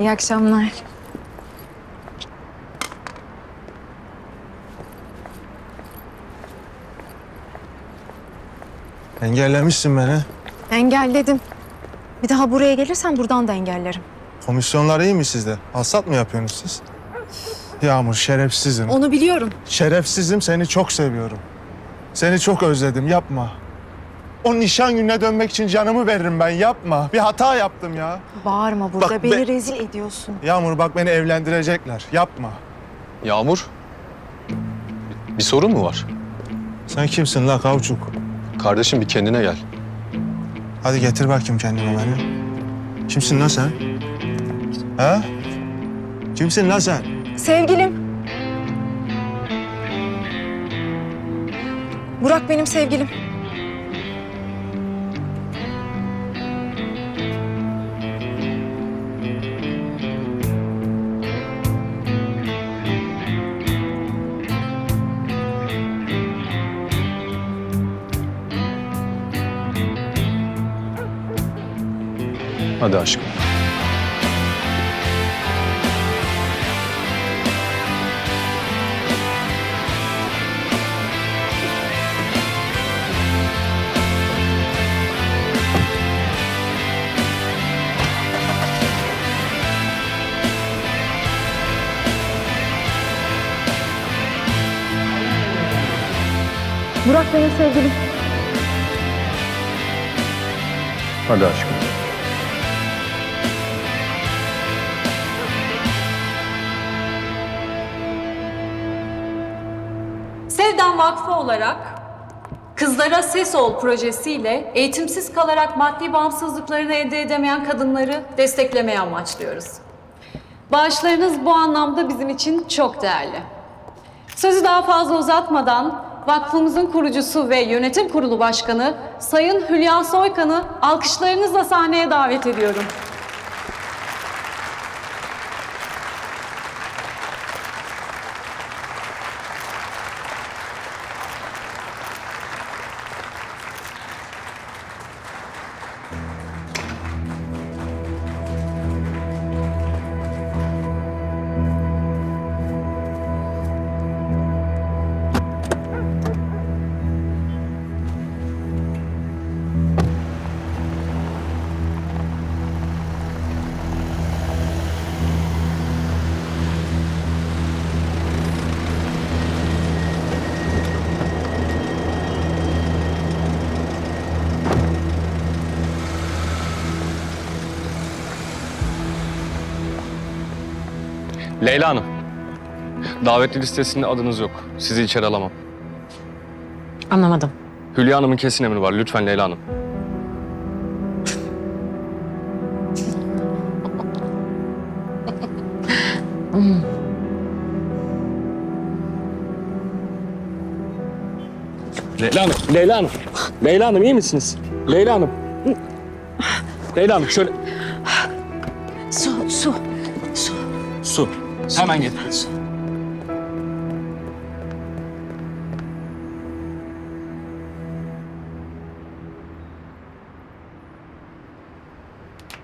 İyi akşamlar. Engellemişsin beni. Engelledim. Bir daha buraya gelirsen buradan da engellerim. Komisyonlar iyi mi sizde? Hasat mı yapıyorsunuz siz? Yağmur şerefsizim. Onu biliyorum. Şerefsizim seni çok seviyorum. Seni çok özledim yapma. O nişan gününe dönmek için canımı veririm ben yapma. Bir hata yaptım ya. Bağırma burada. Bak Beni be- rezil ediyorsun. Yağmur bak beni evlendirecekler. Yapma. Yağmur. Bir sorun mu var? Sen kimsin la kavçuk? Kardeşim bir kendine gel. Hadi getir bakayım kendime beni. Kimsin lan sen? Ha? Kimsin lan sen? Sevgilim. Burak benim sevgilim. Hadi aşkım. Burak benim sevgilim. Hadi aşkım. Sevdan Vakfı olarak Kızlara Ses Ol projesiyle eğitimsiz kalarak maddi bağımsızlıklarını elde edemeyen kadınları desteklemeye amaçlıyoruz. Bağışlarınız bu anlamda bizim için çok değerli. Sözü daha fazla uzatmadan vakfımızın kurucusu ve yönetim kurulu başkanı Sayın Hülya Soykan'ı alkışlarınızla sahneye davet ediyorum. Leyla Hanım. Davetli listesinde adınız yok. Sizi içeri alamam. Anlamadım. Hülya Hanım'ın kesin emri var. Lütfen Leyla Hanım. Leyla Hanım, Leyla Hanım. Leyla Hanım iyi misiniz? Leyla Hanım. Leyla Hanım şöyle Su, su, su. su. Hemen getirin.